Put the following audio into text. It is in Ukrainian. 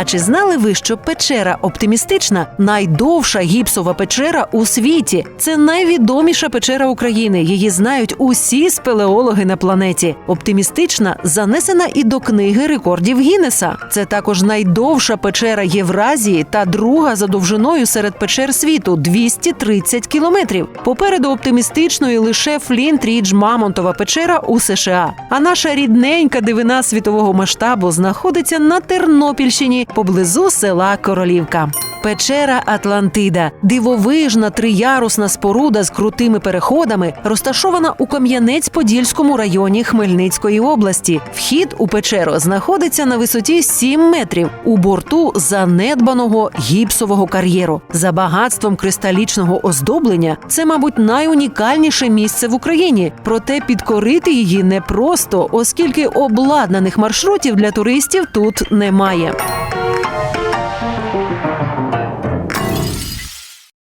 А чи знали ви, що печера оптимістична найдовша гіпсова печера у світі? Це найвідоміша печера України. Її знають усі спелеологи на планеті. Оптимістична занесена і до книги рекордів Гіннеса. Це також найдовша печера Євразії та друга за довжиною серед печер світу 230 кілометрів. Попереду оптимістичної лише Флінт Рідж Мамонтова печера у США. А наша рідненька дивина світового масштабу знаходиться на Тернопільщині поблизу села Королівка. Печера Атлантида дивовижна триярусна споруда з крутими переходами, розташована у Кам'янець-Подільському районі Хмельницької області. Вхід у печеру знаходиться на висоті 7 метрів у борту занедбаного гіпсового кар'єру. За багатством кристалічного оздоблення це, мабуть, найунікальніше місце в Україні. Проте підкорити її непросто, оскільки обладнаних маршрутів для туристів тут немає.